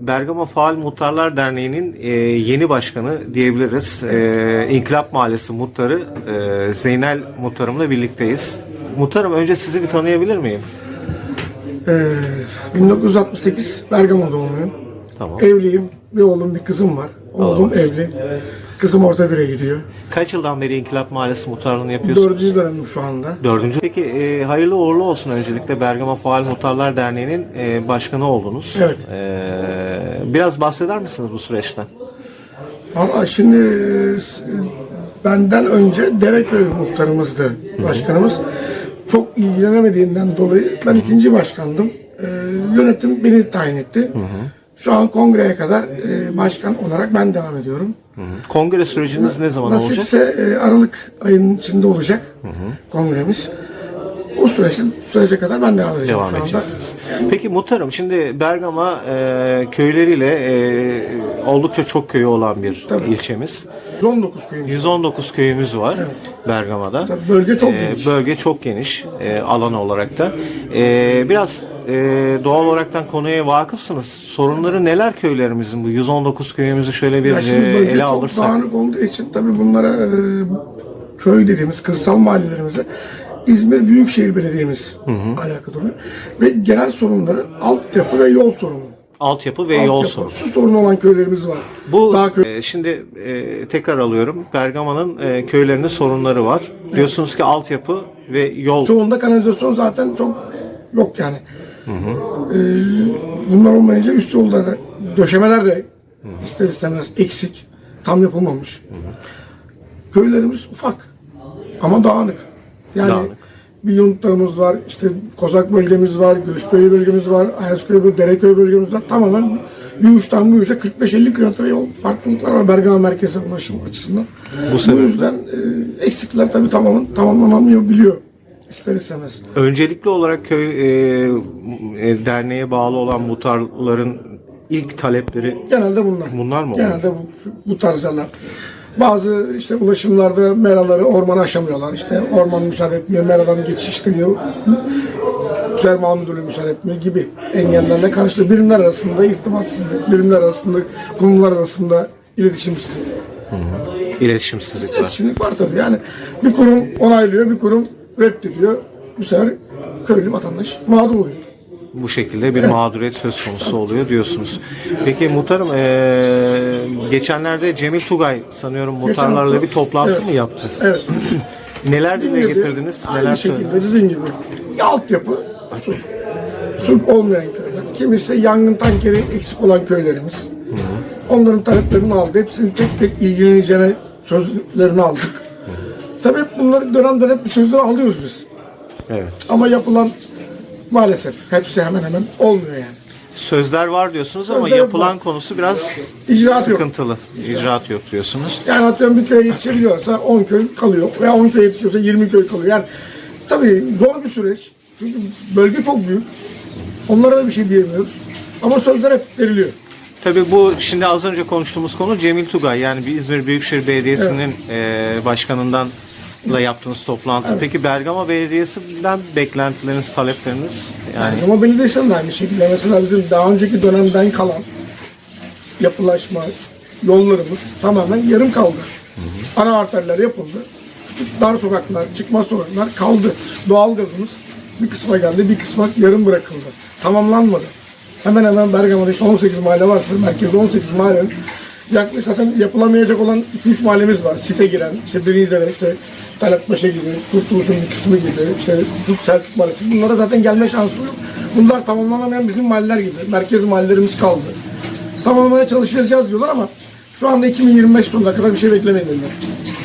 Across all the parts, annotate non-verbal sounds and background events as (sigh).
Bergama Faal Muhtarlar Derneği'nin e, yeni başkanı diyebiliriz. E, İnkılap Mahallesi Muhtarı e, Zeynel Muhtarım'la birlikteyiz. Muhtarım önce sizi bir tanıyabilir miyim? Ee, 1968 Bergama doğumluyum. Tamam. Evliyim. Bir oğlum bir kızım var. Oğlum evli. Kızım orta bire gidiyor. Kaç yıldan beri İnkılap Mahallesi Muhtarlığını yapıyorsunuz? Dördüncü dönemim şu anda. Dördüncü. Peki e, hayırlı uğurlu olsun öncelikle Bergama Faal Muhtarlar Derneği'nin e, başkanı oldunuz. Evet. E, biraz bahseder misiniz bu süreçten? Valla şimdi e, benden önce Dereköy muhtarımızdı başkanımız. Çok ilgilenemediğinden dolayı ben ikinci başkandım. Ee, yönetim beni tayin etti. Şu an kongreye kadar e, başkan olarak ben devam ediyorum. Kongre süreciniz ne zaman olacak? Nasipse e, Aralık ayının içinde olacak kongremiz. O süreçte sürece kadar ben devam edeceğim Devam şu anda. edeceksiniz. Peki muhtarım şimdi Bergama e, köyleriyle e, oldukça çok köyü olan bir Tabii. ilçemiz. 19 köyümüz. 119 köyümüz var Bergama'da. Tabii bölge çok E, geniş. Bölge çok geniş e, alan olarak da. E, biraz e, doğal olaraktan konuya vakıfsınız. Sorunları neler köylerimizin bu 119 köyümüzü şöyle bir Ya şimdi e, ele çok alırsak. dağınık olduğu için tabii bunlara e, köy dediğimiz kırsal mahallelerimize İzmir Büyükşehir Belediye'miz alakadar oluyor. Ve genel sorunları altyapı ve yol sorunu. Altyapı ve yol Altyapı, sorunu. Su sorunu olan köylerimiz var. Bu Dağ köy- e, şimdi e, tekrar alıyorum. Bergama'nın e, köylerinde sorunları var. Diyorsunuz ki altyapı ve yol Çoğunda kanalizasyon zaten çok yok yani. Ee, bunlar olmayınca üst yolda da döşemeler de ister istemez eksik, tam yapılmamış. Köylerimiz ufak ama dağınık. Yani Dağınık. bir Yuntağımız var, işte Kozak bölgemiz var, Göçbey bölgemiz var, Ayazköy, bölgemiz, Dereköy bölgemiz var. Tamamen bir uçtan bir uca 45-50 kilometre yol farklılıklar var Bergama merkeze ulaşım açısından. Bu Bu, sebeple- yüzden e, eksikler tabii tamamen tamamlanamıyor biliyor. İster istemez. Öncelikli olarak köy e, e, derneğe bağlı olan muhtarların ilk talepleri Genelde bunlar. Bunlar mı? Genelde bu, bu tarz yerler. Bazı işte ulaşımlarda meraları ormana aşamıyorlar. İşte orman müsaade etmiyor, meradan geçiş istemiyor. Müselma müdürlüğü müsaade etmiyor gibi engellerle karşı birimler arasında irtibatsızlık, birimler arasında, kurumlar arasında iletişimsizlik. iletişimsizlik var. İletişimlik var tabii. Yani bir kurum onaylıyor, bir kurum reddediyor. Bu sefer köylü vatandaş mağdur oluyor. Bu şekilde bir mağduriyet söz konusu oluyor diyorsunuz. Peki muhtarım e, geçenlerde Cemil Tugay sanıyorum muhtarlarla bir toplantı Evet. mı yaptı? Evet. (clears throat) Neler dile getirdiniz? Aynı Neler şekilde dediğim gibi altyapı su. Su olmayan köyler. Kimisi yangın tankeri eksik olan köylerimiz. Onların taleplerini aldı. Hepsini tek tek ilgileneceğine sözlerini aldık. Bunları dönem dönem bir sözleri alıyoruz biz. Evet. Ama yapılan maalesef hepsi hemen hemen olmuyor yani. Sözler var diyorsunuz ama Sözler yapılan var. konusu biraz İcraat yok. sıkıntılı. İcraat yok diyorsunuz. Yani atıyorum bir köye yetişebiliyorsa 10 köy kalıyor. Veya 10 köy yetişiyorsa 20 köy kalıyor. Yani tabii zor bir süreç. Çünkü bölge çok büyük. Onlara da bir şey diyemiyoruz. Ama sözler hep veriliyor. Tabii bu şimdi az önce konuştuğumuz konu Cemil Tugay yani bir İzmir Büyükşehir Belediyesi'nin e, başkanından da yaptığınız toplantı. Peki Bergama Belediyesi'nden beklentileriniz, talepleriniz? Yani Ama belediyesinin de aynı şekilde mesela bizim daha önceki dönemden kalan yapılaşma, yollarımız tamamen yarım kaldı. Ana arterler yapıldı. Küçük dar sokaklar, çıkmaz sokaklar kaldı. Doğalgazımız bir kısma geldi, bir kısma yarım bırakıldı. Tamamlanmadı. Hemen hemen Bergama'da işte 18 mahalle varsa merkezde 18 mahallenin yaklaşık zaten yapılamayacak olan 2-3 mahallemiz var. Site giren, işte Denizli'de işte Talatpaşa gibi, Kurtuluş'un bir kısmı gibi, işte Sus Selçuk Mahallesi. Bunlara zaten gelme şansı yok. Bunlar tamamlanamayan bizim mahalleler gibi. Merkez mahallelerimiz kaldı. Tamamlamaya çalışacağız diyorlar ama şu anda 2025 sonuna kadar bir şey beklemeyin dediler.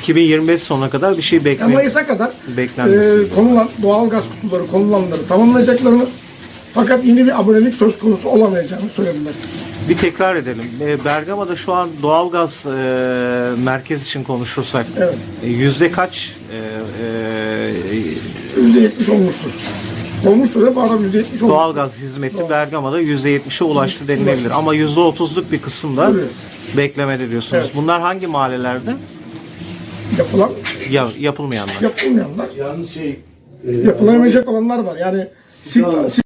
2025 sonuna kadar bir şey Yani bekleyin. Mayıs'a kadar e, konulan doğal gaz kutuları konulanları tamamlayacaklarını fakat yeni bir abonelik söz konusu olamayacağını söylediler. Bir tekrar edelim. E, Bergama'da şu an doğalgaz e, merkez için konuşursak Evet. e, yüzde kaç e, e, %70 olmuştur. Olmuştur hep adam %70 olmuş. doğalgaz hizmeti Bergama'da yüzde 70'e ulaştı denilebilir. Ama yüzde 30'luk bir kısımda Tabii. beklemede diyorsunuz. Evet. Bunlar hangi mahallelerde? Yapılan, Ya, yapılmayanlar. yapılmayanlar, Yalnız şey e, yapılamayacak olanlar var. Yani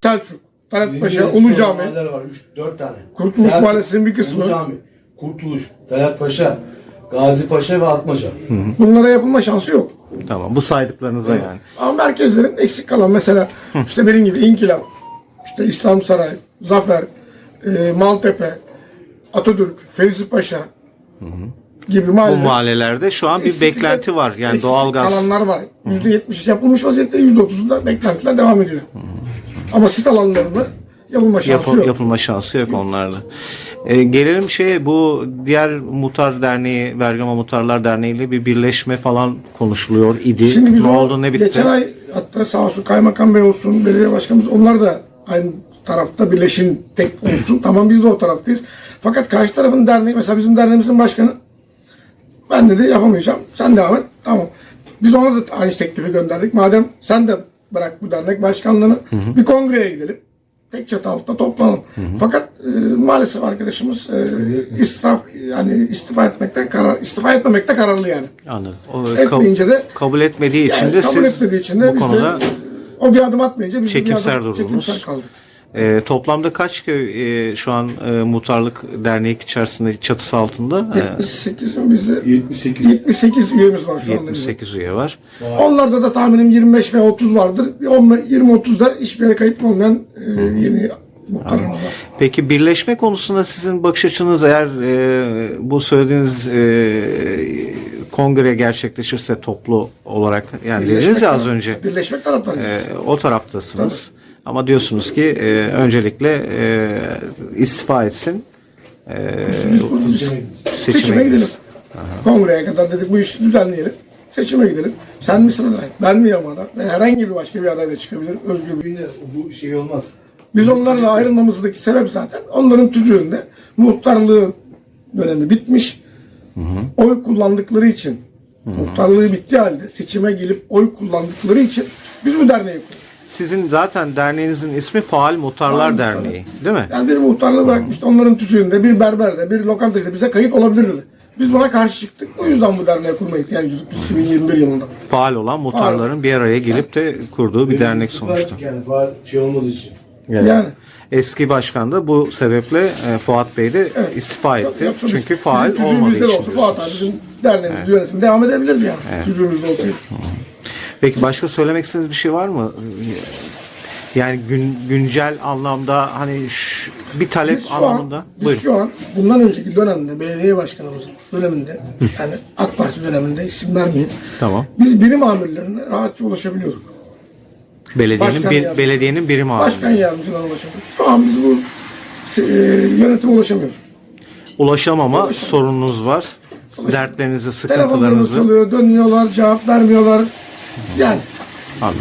Selçuk, Talat Paşa, Ulu Cami, var. 3-4 tane. Kurtuluş Selçuk, Mahallesi'nin bir kısmı. Ulu Cami, Kurtuluş, Talat Paşa, Gazi Paşa ve Atmaca. bunlara yapılma şansı yok. Tamam. Bu saydıklarınıza yani. Ama merkezlerin eksik kalan mesela işte benim gibi İnkilap, işte İslam Saray, Zafer, e, Maltepe, Atatürk, Fevzi Paşa gibi Bu mahalleler. mahallelerde şu an bir beklenti var. Yani eksik doğalgaz kalanlar var. %70 yapılmış vaziyette %30'unda beklentiler devam ediyor. Ama sit alanlarını yapılma şansı Yapı- yok. yapılma şansı yok onlarda. Ee, gelelim şeye bu diğer Muhtar Derneği, Bergama Muhtarlar Derneği ile bir birleşme falan konuşuluyor idi. Şimdi biz ne o oldu ne bitti? geçen ay hatta sağ olsun kaymakam bey olsun, belediye başkanımız onlar da aynı tarafta birleşin tek olsun. tamam biz de o taraftayız. Fakat karşı tarafın derneği mesela bizim derneğimizin başkanı ben dedi yapamayacağım. Sen devam et. Tamam. Biz ona da aynı teklifi gönderdik. Madem sen de bırak bu dernek başkanlığını bir kongreye gidelim. Tek çatı altında toplanalım. Fakat e, maalesef arkadaşımız e, israf yani istifa etmekten karar istifa etmemekte kararlı yani. Anladım. O, Etmeyince de kabul etmediği için yani de kabul siz etmediği için de bu konuda de o bir adım atmayınca biz de bir çekimser adım çekimser kaldık. E, toplamda kaç köy e, şu an e, muhtarlık derneği içerisinde çatısı altında? E, 78 mi bizde? 78. 78 üyemiz var şu anda. bizde. 78 üye var. Onlarda da tahminim 25 ve 30 vardır. 20-30'da hiçbir yere kayıtlı olmayan e, yeni muhtarlarımız var. Peki birleşme konusunda sizin bakış açınız eğer e, bu söylediğiniz e, kongre gerçekleşirse toplu olarak yani dediniz ya az önce Birleşmek taraftarıyız. e, o taraftasınız. Ama diyorsunuz ki e, öncelikle e, istifa etsin. Biz seçime seçime gidelim. gideriz. Kongreye kadar dedik bu işi düzenleyelim. Seçime gidelim. Sen misin aday? Ben miyim aday? Ve herhangi bir başka bir aday da çıkabilir. Özgür bir bu şey olmaz. Biz onlarla ayrılmamızdaki sebep zaten onların tüzüğünde muhtarlığı dönemi bitmiş. Oy kullandıkları için muhtarlığı bittiği halde seçime gelip oy kullandıkları için biz bu derneği kurduk. Sizin zaten derneğinizin ismi Faal Muhtarlar Faal. Derneği değil mi? Yani bir muhtarlığı bırakmıştı onların tüzüğünde bir berberde bir lokantacıda bize kayıt olabilirdi. Biz buna karşı çıktık. Bu yüzden bu derneği kurmaya ihtiyacı duyduk biz 2021 yılında. Faal olan muhtarların bir araya gelip de kurduğu bir dernek İstifa sonuçta. Yani faal şey olmadığı için. Yani. Eski başkan da bu sebeple e, Fuat Bey de istifa etti. Yoksa biz- Çünkü faal olmadığı için olsa Fuat abi bizim derneğimiz yönetim devam edebilirdi yani. Tüzüğümüzde olsaydı. Peki başka söylemek istediğiniz bir şey var mı? Yani gün, güncel anlamda hani ş- bir talep Biz şu anlamında. an, biz Buyurun. şu an bundan önceki dönemde belediye başkanımızın döneminde yani AK Parti döneminde isim vermeyeyim. Tamam. Biz birim amirlerine rahatça ulaşabiliyorduk. Belediyenin Başkan bir, belediyenin birim ağabey. Başkan yardımcılarına ulaşabiliyoruz. Şu an biz bu e, yönetime ulaşamıyoruz. Ulaşamama sorununuz var. Dertlerinizi, Telefonlarımız sıkıntılarınızı çalıyor, dönmüyorlar, cevap vermiyorlar. Yani anladım.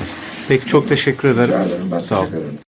Peki çok teşekkür ederim. ben Sağ olun.